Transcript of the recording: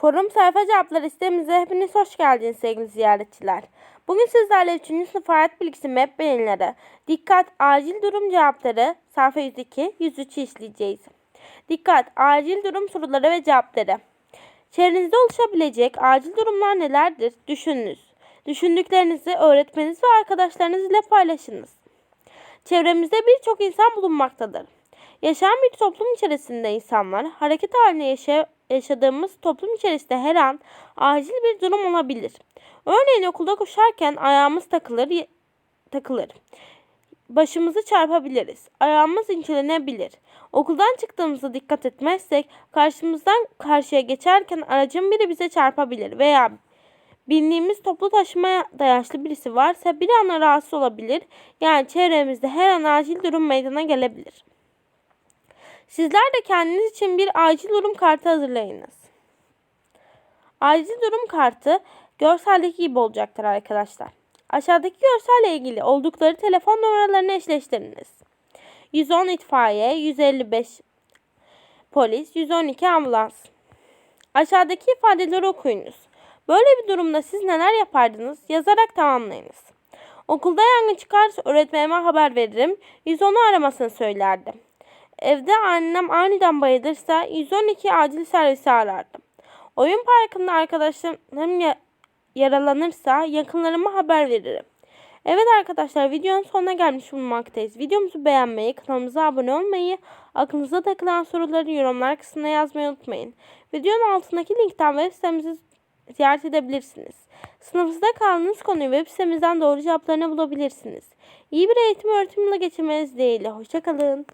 Forum sayfa cevapları sitemize hepiniz hoş geldiniz sevgili ziyaretçiler. Bugün sizlerle 3. sınıf hayat bilgisi MEP beğenileri, dikkat acil durum cevapları sayfa 102, 103'ü işleyeceğiz. Dikkat acil durum soruları ve cevapları. Çevrenizde oluşabilecek acil durumlar nelerdir? Düşününüz. Düşündüklerinizi öğretmeniniz ve arkadaşlarınız ile paylaşınız. Çevremizde birçok insan bulunmaktadır. Yaşayan bir toplum içerisinde insanlar hareket halinde yaşa- yaşadığımız toplum içerisinde her an acil bir durum olabilir. Örneğin okulda koşarken ayağımız takılır, takılır. Başımızı çarpabiliriz. Ayağımız incelenebilir. Okuldan çıktığımızda dikkat etmezsek karşımızdan karşıya geçerken aracın biri bize çarpabilir veya Bindiğimiz toplu taşımaya dayanışlı birisi varsa bir anda rahatsız olabilir. Yani çevremizde her an acil durum meydana gelebilir. Sizler de kendiniz için bir acil durum kartı hazırlayınız. Acil durum kartı görseldeki gibi olacaktır arkadaşlar. Aşağıdaki görselle ilgili oldukları telefon numaralarını eşleştiriniz. 110 itfaiye, 155 polis, 112 ambulans. Aşağıdaki ifadeleri okuyunuz. Böyle bir durumda siz neler yapardınız? Yazarak tamamlayınız. Okulda yangın çıkarsa öğretmenime haber veririm. 110'u aramasını söylerdim. Evde annem aniden bayılırsa 112 acil servisi arardım. Oyun parkında arkadaşlarım ya- yaralanırsa yakınlarıma haber veririm. Evet arkadaşlar videonun sonuna gelmiş bulunmaktayız. Videomuzu beğenmeyi, kanalımıza abone olmayı, aklınıza takılan soruları yorumlar kısmına yazmayı unutmayın. Videonun altındaki linkten web sitemizi ziyaret edebilirsiniz. Sınıfınızda kaldığınız konuyu web sitemizden doğru cevaplarını bulabilirsiniz. İyi bir eğitim öğretim yılı geçirmeniz dileğiyle. Hoşçakalın.